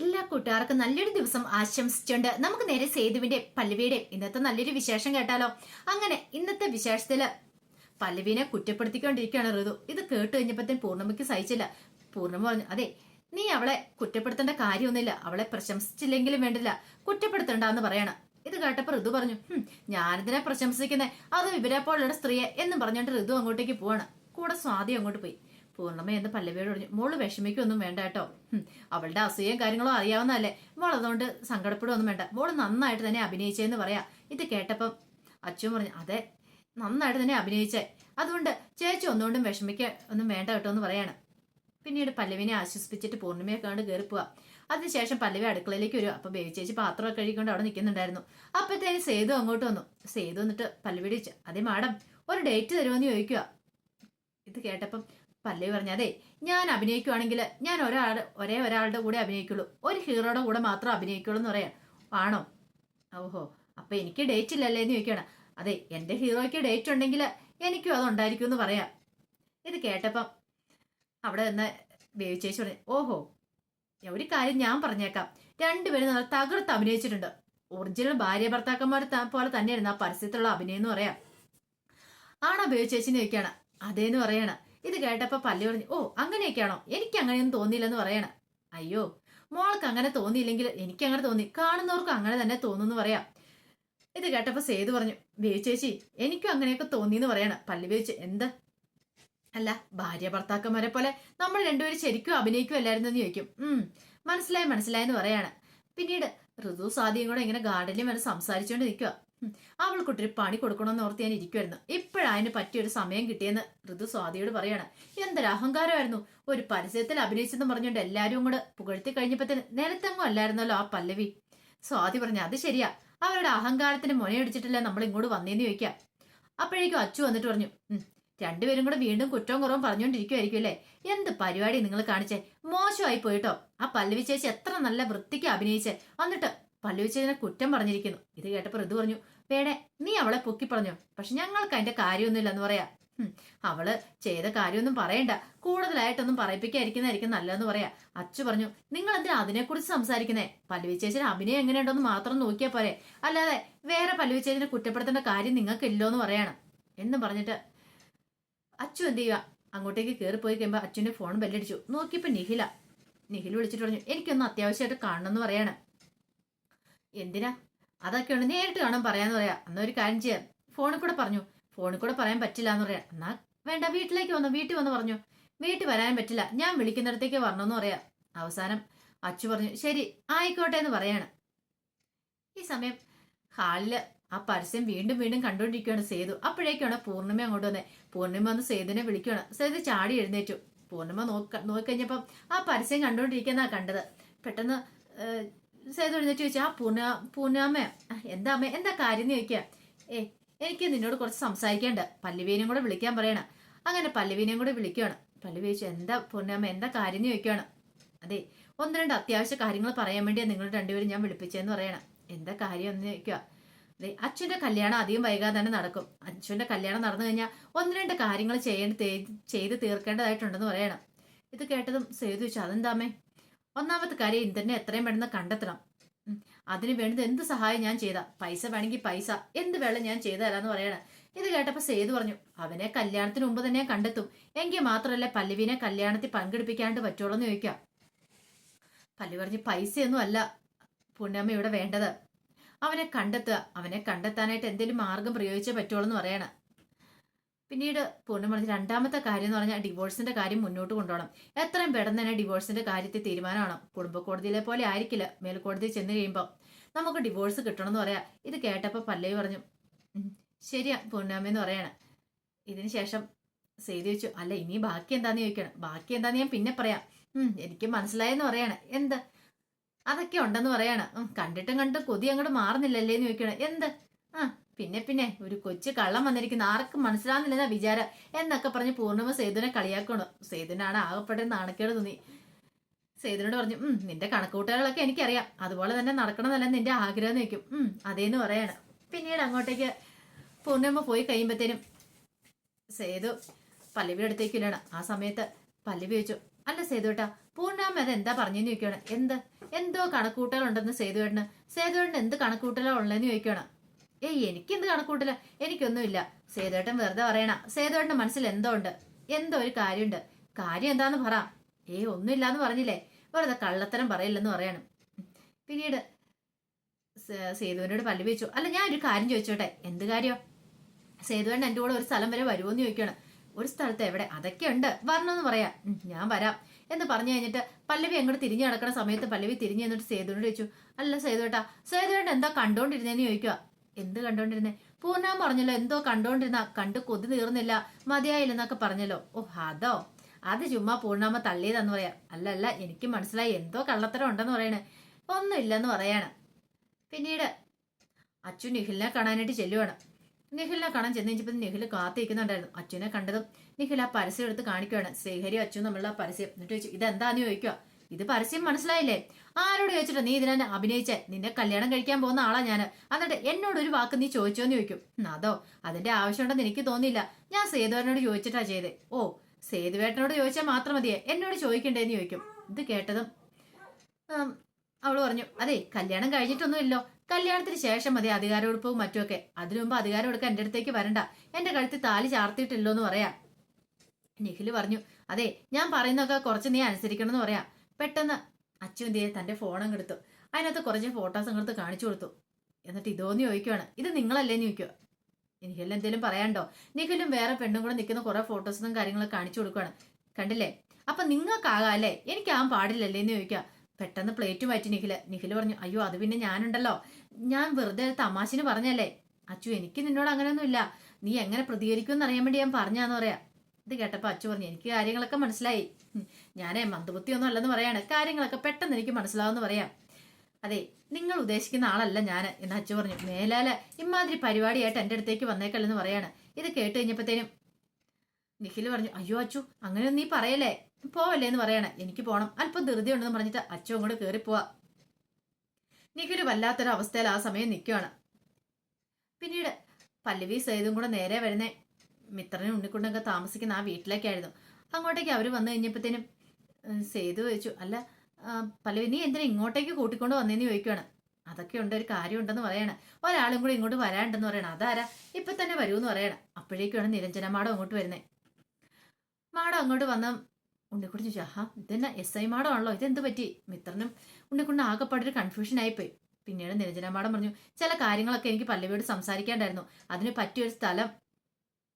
എല്ലാ കൂട്ടുകാർക്കും നല്ലൊരു ദിവസം ആശംസിച്ചുകൊണ്ട് നമുക്ക് നേരെ സേതുവിന്റെ പല്ലവിയുടെ ഇന്നത്തെ നല്ലൊരു വിശേഷം കേട്ടാലോ? അങ്ങനെ ഇന്നത്തെ വിശേഷത്തിൽ പല്ലവിനെ കുറ്റപ്പെടുത്തിക്കൊണ്ടിരിക്കുകയാണ് ഋതു. ഇത് കേട്ട് കഴിഞ്ഞപ്പോഴത്തേന് പൂർണമിക്ക് സഹിച്ചില്ല. പൂർണമ പറഞ്ഞു അതെ നീ അവളെ കുറ്റപ്പെടുത്തേണ്ട കാര്യമൊന്നുമില്ല. അവളെ പ്രശംസിച്ചില്ലെങ്കിലും വേണ്ടില്ല. കുറ്റപ്പെടുത്തണ്ടെന്ന് പറയണം. ഇത് കേട്ടപ്പോ ഋതു പറഞ്ഞു "ഹും, ഞാനിതിനെ പ്രശംസിക്കുന്നേ? അത് വിവരപ്പോഴുള്ള സ്ത്രീയെ എന്നും പറഞ്ഞുകൊണ്ട് ഋതു അങ്ങോട്ടേക്ക് പോവാണ്. കൂടെ സ്വാതി അങ്ങോട്ട് പോയി. പൂർണമ എന്ന് പല്ലവിയോട് പറഞ്ഞു. മോൾ വിഷമിക്കൊന്നും വേണ്ട കേട്ടോ. അവളുടെ അസൂയയും കാര്യങ്ങളോ അറിയാവുന്നതല്ലേ. മോൾ അതുകൊണ്ട് സങ്കടപ്പെടുകയൊന്നും വേണ്ട. മോൾ നന്നായിട്ട് തന്നെ അഭിനയിച്ചെന്ന് പറയാ. ഇത് കേട്ടപ്പം അച്ഛൻ പറഞ്ഞു അതെ നന്നായിട്ട് തന്നെ അഭിനയിച്ചേ. അതുകൊണ്ട് ചേച്ചി ഒന്നുകൊണ്ടും വിഷമിക്ക ഒന്നും വേണ്ട കേട്ടോ എന്ന് പറയാണ്. പിന്നീട് പല്ലവിനെ ആശ്വസിപ്പിച്ചിട്ട് പൂർണിമയെ കണ്ട് കയറി പോവാ. അതിനുശേഷം പല്ലവി അടുക്കളയിലേക്ക് വരും അപ്പൊ ബേബി ചേച്ചി പാത്രമൊക്കെ കഴിക്കൊണ്ട് അവിടെ നിൽക്കുന്നുണ്ടായിരുന്നു. അപ്പത്തേന് സേതു അങ്ങോട്ട് വന്നു. സേതു വന്നിട്ട് പല്ലവിയുടെ അതേ അതെ മാഡം ഒരു ഡേറ്റ് തരുമെന്ന് ചോദിക്കുക ഇത് കേട്ടപ്പം പല്ലവി പറഞ്ഞു അതെ ഞാൻ അഭിനയിക്കുവാണെങ്കിൽ ഞാൻ ഒരാൾ ഒരേ ഒരാളുടെ കൂടെ അഭിനയിക്കുള്ളൂ. ഒരു ഹീറോയുടെ കൂടെ മാത്രം അഭിനയിക്കുള്ളൂ എന്ന് പറയാം. ആണോ? ഓഹോ അപ്പൊ എനിക്ക് ഡേറ്റ് ഇല്ലല്ലേ എന്ന് ചോദിക്കണം അതെ എന്റെ ഹീറോയ്ക്ക് ഡേറ്റ് ഉണ്ടെങ്കിൽ എനിക്കും അതുണ്ടായിരിക്കും എന്ന് പറയാം. ഇത് കേട്ടപ്പം അവിടെ നിന്ന് വേവിച്ചേച്ചു ചേച്ചി പറഞ്ഞു ഓഹോ ഒരു കാര്യം ഞാൻ പറഞ്ഞേക്കാം. രണ്ടുപേരും നല്ല തകർത്ത് അഭിനയിച്ചിട്ടുണ്ട്. ഒറിജിനൽ ഭാര്യ ഭർത്താക്കന്മാർ പോലെ തന്നെയായിരുന്നു ആ പരസ്യത്തിലുള്ള അഭിനയം എന്ന് പറയാം. ആണോ ബേബി ചേച്ചിന്ന് ചോദിക്കാണ് അതേന്ന് പറയണ. ഇത് കേട്ടപ്പോ പല്ലി പറഞ്ഞു ഓ അങ്ങനെയൊക്കെയാണോ? എനിക്ക് അങ്ങനെയൊന്നും തോന്നിയില്ലെന്ന് പറയണ. അയ്യോ മോൾക്ക് അങ്ങനെ തോന്നിയില്ലെങ്കിൽ എനിക്ക് അങ്ങനെ തോന്നി. കാണുന്നവർക്ക് അങ്ങനെ തന്നെ തോന്നുന്നു പറയാം. ഇത് കേട്ടപ്പോ സേതു പറഞ്ഞു ചേച്ചി എനിക്കും അങ്ങനെയൊക്കെ തോന്നിയെന്ന് പറയണ. പല്ലി വേവിച്ച് എന്ത്? അല്ല ഭാര്യ ഭർത്താക്കന്മാരെ പോലെ നമ്മൾ രണ്ടുപേരും ശരിക്കും അഭിനയിക്കുമല്ലായിരുന്നു എന്ന് ചോദിക്കും. ഉം മനസ്സിലായി മനസ്സിലായെന്ന് പറയാണ്. പിന്നീട് ഋതു സാദിയും കൂടെ ഇങ്ങനെ ഗാർഡനിൽ വരെ സംസാരിച്ചുകൊണ്ട് നിൽക്കുക അവൾക്കൊട്ടൊരു പണി കൊടുക്കണമെന്ന് ഓർത്ത് ഞാൻ ഇരിക്കുമായിരുന്നു ഇപ്പോഴതിന് പറ്റിയൊരു സമയം കിട്ടിയെന്ന് ഋതു സ്വാതിയോട് പറയാണ്. എന്തൊരു അഹങ്കാരമായിരുന്നു. ഒരു പരസ്യത്തിൽ അഭിനയിച്ചെന്ന് പറഞ്ഞുകൊണ്ട് എല്ലാവരും കൂടെ പുകഴ്ത്തി കഴിഞ്ഞപ്പത്തിന് നിലത്തെങ്ങും അല്ലായിരുന്നല്ലോ ആ പല്ലവി. സ്വാതി പറഞ്ഞു അത് ശരിയാ. അവരുടെ അഹങ്കാരത്തിന് മുനയടിച്ചിട്ടില്ല നമ്മൾ ഇങ്ങോട്ട് വന്നേന്ന് ചോദിക്കാം. അപ്പോഴേക്കും അച്ചു വന്നിട്ട് പറഞ്ഞു "ഉം, രണ്ടുപേരും കൂടെ വീണ്ടും കുറ്റവും കുറവും പറഞ്ഞുകൊണ്ടിരിക്കുമായിരിക്കും അല്ലേ? എന്ത് പരിപാടി നിങ്ങൾ കാണിച്ചേ? മോശമായി പോയിട്ടോ? ആ പല്ലവി ചേച്ചി എത്ര നല്ല വൃത്തിക്ക് അഭിനയിച്ചേ. എന്നിട്ട് പല്ലവി ചേച്ചിനെ കുറ്റം പറഞ്ഞിരിക്കുന്നു. ഇത് കേട്ടപ്പോൾ ഋതു പറഞ്ഞു പേടെ നീ അവളെ പൊക്കി പറഞ്ഞു പക്ഷെ ഞങ്ങൾക്ക് അതിന്റെ കാര്യമൊന്നുമില്ല എന്ന് പറയാ അവൾ ചെയ്ത കാര്യമൊന്നും പറയണ്ട. കൂടുതലായിട്ടൊന്നും പറയിപ്പിക്കാതിരിക്കുന്നതായിരിക്കും നല്ലതെന്ന് പറയാ. അച്ചു പറഞ്ഞു നിങ്ങൾ എന്തിനാ അതിനെക്കുറിച്ച് സംസാരിക്കുന്നേ? പല്ലവി ചേച്ചിയുടെ അഭിനയം എങ്ങനെയുണ്ടെന്ന് മാത്രം നോക്കിയാൽ പോരെ. അല്ലാതെ വേറെ പല്ലവി ചേച്ചിനെ കുറ്റപ്പെടുത്തേണ്ട കാര്യം നിങ്ങൾക്കില്ലോ എന്ന് പറയണം. എന്ന് പറഞ്ഞിട്ട് അച്ചു എന്ത് ചെയ്യുക അങ്ങോട്ടേക്ക് കയറി പോയി കഴിയുമ്പോൾ അച്ഛന്റെ ഫോൺ ബെല്ലടിച്ചു. നോക്കിയപ്പോൾ നിഖില നിഖിൽ വിളിച്ചിട്ട് പറഞ്ഞു എനിക്കൊന്ന് അത്യാവശ്യമായിട്ട് കാണണമെന്ന് പറയാണ്. എന്തിനാ? അതൊക്കെയുണ്ട്. നേരിട്ട് കാണാൻ പറയാന്ന് പറയാ. എന്നാ ഒരു കാര്യം ചെയ്യാം. ഫോണിൽ കൂടെ പറഞ്ഞു. ഫോണിൽ കൂടെ പറയാൻ പറ്റില്ല എന്ന് പറയാ. എന്നാ വേണ്ട വീട്ടിലേക്ക് വന്നു വീട്ടിൽ വന്ന് പറഞ്ഞു. വീട്ടിൽ വരാൻ പറ്റില്ല. ഞാൻ വിളിക്കുന്നിടത്തേക്ക് വരണമെന്ന് പറയാ. അവസാനം അച്ചു പറഞ്ഞു ശരി ആയിക്കോട്ടെ എന്ന് പറയാണ്. ഈ സമയം ഹാളിൽ ആ പരസ്യം വീണ്ടും വീണ്ടും കണ്ടുകൊണ്ടിരിക്കുകയാണ് സേതു. അപ്പോഴേക്കാണ് പൂർണിമ അങ്ങോട്ട് വന്നേ. പൂർണിമ വന്ന് സേതുവിനെ വിളിക്കുകയാണ്. സേതു ചാടി എഴുന്നേറ്റു. പൂർണിമ നോക്ക നോക്കിക്കഴിഞ്ഞപ്പം ആ പരസ്യം കണ്ടുകൊണ്ടിരിക്കുന്ന കണ്ടത്. പെട്ടെന്ന് സേതു എഴുന്നേറ്റ് ചോദിച്ചു ആ പൂർണാമ്മ എന്താ അമ്മ എന്താ കാര്യം എന്ന് ചോദിക്കുക. ഏ എനിക്ക് നിന്നോട് കുറച്ച് സംസാരിക്കേണ്ട പല്ലവീനെയും കൂടെ വിളിക്കാൻ പറയണ. അങ്ങനെ പല്ലവീനെയും കൂടെ വിളിക്കുകയാണ് പല്ലവി ചോദിച്ചു എന്താ പൂർണാമ്മ എന്താ കാര്യം എന്ന് ചോദിക്കുകയാണ് അതെ ഒന്ന് രണ്ട് അത്യാവശ്യ കാര്യങ്ങൾ പറയാൻ വേണ്ടിയാണ് നിങ്ങൾ രണ്ടുപേരും ഞാൻ വിളിപ്പിച്ചതെന്ന് പറയണം. എന്താ കാര്യം എന്ന് ചോദിക്കുക. അതെ അച്ഛന്റെ കല്യാണം അധികം വൈകാതെ തന്നെ നടക്കും. അച്ഛന്റെ കല്യാണം നടന്നു കഴിഞ്ഞാൽ ഒന്ന് രണ്ട് കാര്യങ്ങൾ ചെയ്യേണ്ട ചെയ്ത് തീർക്കേണ്ടതായിട്ടുണ്ടെന്ന് പറയണം. ഇത് കേട്ടതും സേതു ചോദിച്ചു അതെന്താമേ ഒന്നാമത്തെ കാര്യം ഇന്ദ്രനെ എത്രയും പെട്ടെന്ന് കണ്ടെത്തണം. അതിന് വേണ്ടത് എന്ത് സഹായം ഞാൻ ചെയ്ത? പൈസ വേണമെങ്കിൽ പൈസ. എന്ത് വേള ഞാൻ ചെയ്തു പറയണ. ഇത് കേട്ടപ്പോ സേതു പറഞ്ഞു അവനെ കല്യാണത്തിന് മുമ്പ് തന്നെ കണ്ടെത്തും. എങ്കിൽ മാത്രമല്ല പല്ലവിനെ കല്യാണത്തിൽ പങ്കെടുപ്പിക്കാണ്ട് പറ്റുള്ളൂ എന്ന് ചോദിക്കാം. പല്ലു പറഞ്ഞു പൈസയൊന്നും അല്ല. പുണ്യമ്മ ഇവിടെ വേണ്ടത്. അവനെ കണ്ടെത്തുക. അവനെ കണ്ടെത്താനായിട്ട് എന്തെങ്കിലും മാർഗം പ്രയോഗിച്ചേ പറ്റുള്ളൂ എന്ന് പറയണം. പിന്നീട് പൂർണം പറഞ്ഞ രണ്ടാമത്തെ കാര്യം എന്ന് പറഞ്ഞാൽ ഡിവോഴ്സിന്റെ കാര്യം മുന്നോട്ട് കൊണ്ടുപോകണം. എത്രയും പെട്ടെന്ന് തന്നെ ഡിവോഴ്സിന്റെ കാര്യത്തിൽ തീരുമാനമാണ് കുടുംബ കോടതിയിലെ പോലെ ആയിരിക്കില്ല. മേൽക്കോടതി ചെന്ന് കഴിയുമ്പോൾ നമുക്ക് ഡിവോഴ്സ് കിട്ടണം എന്ന് പറയാം. ഇത് കേട്ടപ്പോൾ പല്ലേ പറഞ്ഞു "ഉം, ശരിയാ പൂർണാമെന്ന് പറയാണ്. ഇതിന് ശേഷം സേതി വെച്ചു അല്ല ഇനി ബാക്കി എന്താന്ന് ചോദിക്കണം? ബാക്കി എന്താന്ന് ഞാൻ പിന്നെ പറയാം. എനിക്ക് മനസ്സിലായെന്ന് പറയാണ്. എന്ത്? അതൊക്കെ ഉണ്ടെന്ന് പറയാണ്. കണ്ടിട്ടും കണ്ടും കൊതി അങ്ങോട്ട് മാറുന്നില്ലല്ലേ എന്ന് ചോദിക്കണം എന്ത്? ആ പിന്നെ പിന്നെ ഒരു കൊച്ചു കള്ളം വന്നിരിക്കുന്ന. ആർക്കും മനസ്സിലാവുന്നില്ലെന്നാ വിചാരം. എന്നൊക്കെ പറഞ്ഞ് പൂർണിമ സേതുവിനെ കളിയാക്കണം സേതുവിനാണ് ആകപ്പെട്ട നാണക്കേട് തോന്നി. സേതുവിനോട് പറഞ്ഞു ഉം നിന്റെ കണക്കൂട്ടുകളൊക്കെ എനിക്കറിയാം. അതുപോലെ തന്നെ നടക്കണമെന്നല്ല നിന്റെ ആഗ്രഹം എന്ന് വെക്കും ഉം അതേന്ന് പറയാണ്. പിന്നീട് അങ്ങോട്ടേക്ക് പൂർണിമ പോയി കഴിയുമ്പോഴത്തേനും സേതു പല്ലവിയുടെ അടുത്തേക്കില്ലാണ് ആ സമയത്ത് പല്ലവി ചോദിച്ചു അല്ല സേതുട്ടാ പൂർണാമ അത് എന്താ പറഞ്ഞെന്ന് ചോദിക്കുകയാണ് എന്ത്? എന്തോ കണക്കൂട്ടലുണ്ടെന്ന് സേതുവേട്ടന് സേതുവേട്ടന് എന്ത് കണക്കൂട്ടലുള്ളതെന്ന് ചോദിക്കണം ഏയ് എനിക്ക് എന്ത് കണക്കൂട്ടല? എനിക്കൊന്നുമില്ല. സേതുവേട്ടൻ വെറുതെ പറയണ സേതുവേട്ടന്റെ മനസ്സിൽ എന്തോ ഉണ്ട്. എന്തോ ഒരു കാര്യമുണ്ട്. കാര്യം എന്താന്ന് പറ. ഏയ് ഒന്നുമില്ലാന്ന് പറഞ്ഞില്ലേ? വെറുതെ കള്ളത്തരം പറയില്ലെന്ന് പറയണം. പിന്നീട് സേതുവിനോട് പല്ലു വെച്ചു. അല്ല ഞാൻ ഒരു കാര്യം ചോദിച്ചോട്ടെ? എന്ത് കാര്യം? സേതുവേട്ടൻ എന്റെ കൂടെ ഒരു സ്ഥലം വരെ വരുമോന്ന് ചോദിക്കണം ഒരു സ്ഥലത്ത് എവിടെ? അതൊക്കെ ഉണ്ട്. വരണമെന്ന് പറയാം. ഞാൻ വരാം. എന്ന് പറഞ്ഞു കഴിഞ്ഞിട്ട് പല്ലവി അങ്ങോട്ട് തിരിഞ്ഞു നടക്കുന്ന സമയത്ത് പല്ലവി തിരിഞ്ഞു എന്നിട്ട് സേതുവിനോട് ചോദിച്ചു. അല്ല സേതുവേട്ടാ സേതുവേട്ടൻ എന്താ കണ്ടോണ്ടിരുന്നേന്ന് ചോദിക്കുക എന്ത് കണ്ടോണ്ടിരുന്നേ? പൂർണാൻ പറഞ്ഞല്ലോ എന്തോ കണ്ടോണ്ടിരുന്ന കണ്ട് കൊതി തീർന്നില്ല മതിയായില്ലെന്നൊക്കെ പറഞ്ഞല്ലോ. ഓ അതോ? അത് ചുമ്മാ പൂർണാമ്മ തള്ളിയതെന്ന് പറയാം. അല്ല അല്ല എനിക്ക് മനസ്സിലായി എന്തോ കള്ളത്തരം ഉണ്ടെന്ന് പറയണേ. ഒന്നുമില്ലെന്ന് പറയാണ്. പിന്നീട് അച്ചു നിഖിലിനെ കാണാനായിട്ട് ചെല്ലുവാണ്. നിഖിലിനെ കാണാൻ ചെന്ന് കഴിഞ്ഞപ്പോൾ നിഖിൽ കാത്തിരിക്കുന്നുണ്ടായിരുന്നു. അച്ഛനെ കണ്ടതും നിഖിൽ ആ പരസ്യം എടുത്ത് കാണിക്കുവാണ്. ശ്രീഹരി അച്ഛനും തമ്മിലുള്ള ആ പരസ്യം. എന്നിട്ട് ചോദിച്ചു ഇതെന്താന്ന് ചോദിക്കുക ഇത് പരസ്യം മനസ്സിലായില്ലേ? ആരോട് ചോദിച്ചിട്ട് നീ ഇതിനെ അഭിനയിച്ച്? നിന്നെ കല്യാണം കഴിക്കാൻ പോകുന്ന ആളാ ഞാൻ എന്നിട്ട് എന്നോട് ഒരു വാക്ക് നീ ചോദിച്ചോന്ന് ചോദിക്കും. അതോ? അതിന്റെ ആവശ്യമുണ്ടെന്ന് എനിക്ക് തോന്നിയില്ല. ഞാൻ സേതുവേട്ടനോട് ചോദിച്ചിട്ടാ ചെയ്തേ. ഓ സേതുവേട്ടനോട് ചോദിച്ചാൽ മാത്രം മതിയെ. എന്നോട് ചോദിക്കണ്ടേന്ന് ചോദിക്കും. ഇത് കേട്ടതും അവൾ പറഞ്ഞു അതെ കല്യാണം കഴിഞ്ഞിട്ടൊന്നുമില്ലോ. കല്യാണത്തിന് ശേഷം മതി അധികാരമെടുപ്പവും മറ്റുമൊക്കെ. അതിനു മുമ്പ് അധികാരം എടുക്കാൻ എന്റെ അടുത്തേക്ക് വരണ്ട. എന്റെ കഴുത്തിൽ താലി ചാർത്തിയിട്ടില്ലോ എന്ന് പറയാം. നിഖിൽ പറഞ്ഞു അതെ ഞാൻ പറയുന്നൊക്കെ കുറച്ച് നീ അനുസരിക്കണം എന്ന് പറയാം. പെട്ടെന്ന് ചെയ്ത് തന്റെ ഫോണും കെടുത്തു അതിനകത്ത് കുറച്ച് ഫോട്ടോസ് അങ്ങെടുത്ത് കാണിച്ചു കൊടുത്തു. എന്നിട്ട് ഇതോന്ന് ചോദിക്കുവാണ്. ഇത് നിങ്ങളല്ലേ ചോദിക്കുക എനിക്കെല്ലാം എന്തെങ്കിലും പറയാണ്ടോ നിഖിലും വേറെ പെണ്ണും കൂടെ നിൽക്കുന്ന കുറെ ഫോട്ടോസും കാര്യങ്ങളൊക്കെ കാണിച്ചു കൊടുക്കുവാണ്. കണ്ടില്ലേ? അപ്പൊ നിങ്ങൾക്കാകാം അല്ലേ? എനിക്കാകാൻ പാടില്ലല്ലേ എന്ന് ചോദിക്കുക പെട്ടെന്ന് പ്ലേറ്റ് മാറ്റി നിഖിൽ. നിഖിൽ പറഞ്ഞു അയ്യോ അത് പിന്നെ ഞാനുണ്ടല്ലോ. ഞാൻ വെറുതെ തമാശന് പറഞ്ഞല്ലേ അച്ചു എനിക്ക് നിന്നോട് അങ്ങനെയൊന്നുമില്ല. നീ എങ്ങനെ പ്രതികരിക്കുമെന്ന് അറിയാൻ വേണ്ടി ഞാൻ പറഞ്ഞാന്ന് പറയാ. ഇത് കേട്ടപ്പോൾ അച്ചു പറഞ്ഞു എനിക്ക് കാര്യങ്ങളൊക്കെ മനസ്സിലായി. ഞാനേ മന്ദബുദ്ധിയൊന്നും അല്ലെന്ന് പറയാണ്. കാര്യങ്ങളൊക്കെ പെട്ടെന്ന് എനിക്ക് മനസ്സിലാവുമെന്ന് പറയാം. അതെ നിങ്ങൾ ഉദ്ദേശിക്കുന്ന ആളല്ല ഞാൻ എന്ന് അച്ചു പറഞ്ഞു. മേലാല ഇമാതിരി പരിപാടിയായിട്ട് എന്റെ അടുത്തേക്ക് വന്നേക്കല്ലെന്ന് പറയാണ്. ഇത് കേട്ട് കഴിഞ്ഞപ്പോഴത്തേനും നിഖിൽ പറഞ്ഞു അയ്യോ അച്ചു അങ്ങനെ നീ പറയല്ലേ? പോവല്ലേ? എന്ന് പറയാണ്. എനിക്ക് പോണം. അല്പം ധൃതി ഉണ്ടെന്ന് പറഞ്ഞിട്ട് അച്ചു അങ്ങോട്ട് കയറി പോവാ. നിഖിൽ വല്ലാത്തൊരവസ്ഥയിൽ ആ സമയം നിൽക്കുകയാണ് പിന്നീട് പല്ലവി സൈദും കൂടെ നേരെ വരുന്നേ മിത്രനും ഉണ്ണിക്കുണ്ടൊക്കെ താമസിക്കുന്ന ആ വീട്ടിലേക്കായിരുന്നു അങ്ങോട്ടേക്ക് അവർ വന്നു കഴിഞ്ഞപ്പോഴത്തേനും സേതു ചോദിച്ചു അല്ല പല്ലവി നീ എന്തിനാ ഇങ്ങോട്ടേക്ക് കൂട്ടിക്കൊണ്ട് വന്നേന്ന് ചോദിക്കുവാണ്? അതൊക്കെ ഉണ്ട് ഒരു കാര്യം ഉണ്ടെന്ന് പറയണം. ഒരാളും കൂടി ഇങ്ങോട്ട് വരാണ്ടെന്ന് പറയണം. അതാരാ? ഇപ്പൊ തന്നെ വരൂന്ന് പറയണം. അപ്പോഴേക്കാണ് നിരഞ്ജന മാഡം അങ്ങോട്ട് വരുന്നത് മാഡം അങ്ങോട്ട് വന്ന ഉണ്ണിക്കുട്ടി ചോദിച്ചു ആഹാ ഇതെന്നെ എസ് ഐ മാഡം ആണല്ലോ? ഇതെന്ത് പറ്റി? മിത്രനും ഉണ്ണിക്കുണ്ട് ആകെപ്പാടൊരു കൺഫ്യൂഷൻ ആയിപ്പോയി പിന്നീട് നിരഞ്ജന മാഡം പറഞ്ഞു ചില കാര്യങ്ങളൊക്കെ എനിക്ക് പല്ലവിയോട് സംസാരിക്കാണ്ടായിരുന്നു. അതിന് പറ്റിയൊരു സ്ഥലം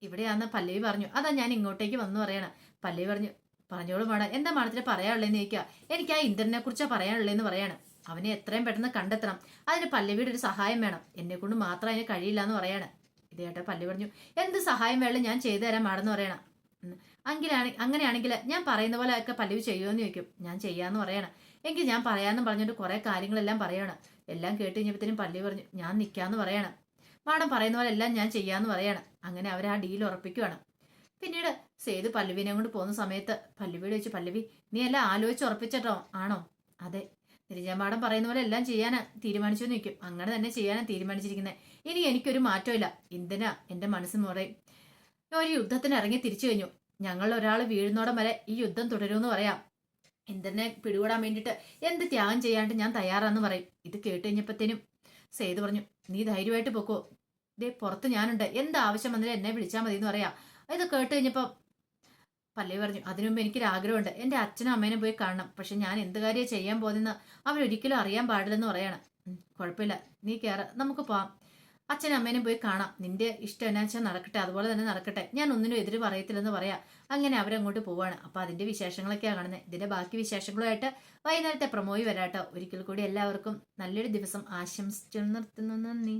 ഇവിടെയാന്ന് പല്ലവി പറഞ്ഞു. അതാ ഞാൻ ഇങ്ങോട്ടേക്ക് വന്നു പറയണം. പല്ലവി പറഞ്ഞു പറഞ്ഞോളൂ മാഡം എന്താ മാഡത്തിന് പറയാനുള്ളതെന്ന് ചോദിക്കുക. എനിക്ക് ആ ഇന്ദ്രനെ കുറിച്ചാ പറയാനുള്ളതെന്ന് പറയാണ്. അവനെ എത്രയും പെട്ടെന്ന് കണ്ടെത്തണം. അതിന് പല്ലവിയുടെ ഒരു സഹായം വേണം. എന്നെ കൊണ്ട് മാത്രം അതിന് കഴിയില്ല എന്ന് പറയാണ്. ഇത് കേട്ടോ പല്ലവി പറഞ്ഞു എന്ത് സഹായം വേണം ഞാൻ ചെയ്തു തരാം മാഡം എന്ന് പറയണം. അങ്ങനെയാണ് അങ്ങനെയാണെങ്കിൽ ഞാൻ പറയുന്ന പോലെ ഒക്കെ പല്ലവി ചെയ്യുമെന്ന് ചോദിക്കും. ഞാൻ ചെയ്യാന്ന് പറയണം. എങ്കിൽ ഞാൻ പറയാമെന്ന് പറഞ്ഞിട്ട് കുറെ കാര്യങ്ങളെല്ലാം പറയണം. എല്ലാം കേട്ട് കഴിഞ്ഞപ്പോഴത്തേനും പല്ലവി പറഞ്ഞു ഞാൻ നിൽക്കാന്ന് പറയണം. മാഡം പറയുന്ന പോലെ എല്ലാം ഞാൻ ചെയ്യാന്ന് പറയാണ്. അങ്ങനെ അവർ ആ ഡീൽ ഉറപ്പിക്കുവാണ്. പിന്നീട് സേതു പല്ലവിനെ കൊണ്ട് പോകുന്ന സമയത്ത് പല്ലവിയോട് ചോദിച്ചു പല്ലവി നീ എല്ലാം ആലോചിച്ച് ഉറപ്പിച്ചിട്ടോ? ആണോ? അതെ. നിരഞ്ജന മാഡം പറയുന്ന പോലെ എല്ലാം ചെയ്യാനാ തീരുമാനിച്ചു നിൽക്കും അങ്ങനെ തന്നെ ചെയ്യാനാ തീരുമാനിച്ചിരിക്കുന്നത് ഇനി എനിക്കൊരു മാറ്റമില്ല എന്തിനാ എന്റെ മനസ്സ് മുറയും ഒരു യുദ്ധത്തിന് ഇറങ്ങി തിരിച്ചു കഴിഞ്ഞു. ഞങ്ങൾ ഒരാൾ വീഴുന്നോടം വരെ ഈ യുദ്ധം തുടരുമെന്ന് പറയാം. ഇന്ദ്രനെ പിടികൂടാൻ വേണ്ടിയിട്ട് എന്ത് ത്യാഗം ചെയ്യാണ്ട് ഞാൻ തയ്യാറാന്ന് പറയും. ഇത് കേട്ട് കഴിഞ്ഞപ്പോഴത്തേനും സേതു പറഞ്ഞു നീ ധൈര്യമായിട്ട് പൊക്കോ. ദേ പുറത്ത് ഞാനുണ്ട്. എന്താവശ്യം വന്നാലും എന്നെ വിളിച്ചാൽ മതി എന്ന് പറയാം. ഇത് കേട്ട് കഴിഞ്ഞപ്പോൾ പല്ലവി പറഞ്ഞു അതിനുമുമ്പ് എനിക്കൊരു ആഗ്രഹമുണ്ട്. എന്റെ അച്ഛനും അമ്മേനും പോയി കാണണം. പക്ഷെ ഞാൻ എന്ത് കാര്യം ചെയ്യാൻ പോകുന്നതെന്ന് അവരൊരിക്കലും അറിയാൻ പാടില്ലെന്ന് പറയണം. കുഴപ്പമില്ല. നീ കയറ നമുക്ക് പോവാം. അച്ഛനും അമ്മേനും പോയി കാണാം. നിന്റെ ഇഷ്ടം എന്നാ വെച്ചാൽ നടക്കട്ടെ അതുപോലെ തന്നെ നടക്കട്ടെ. ഞാൻ ഒന്നിനും എതിര് പറയത്തില്ലെന്ന് പറയാം. അങ്ങനെ അവരങ്ങോട്ട് പോവാണ്. അപ്പൊ അതിന്റെ വിശേഷങ്ങളൊക്കെയാണ് കാണുന്നത് ഇതിന്റെ ബാക്കി വിശേഷങ്ങളുമായിട്ട് വൈകുന്നേരത്തെ പ്രമോയി വരാട്ടോ. ഒരിക്കൽ കൂടി എല്ലാവർക്കും നല്ലൊരു ദിവസം ആശംസിച്ചു നിർത്തുന്നു. നന്ദി.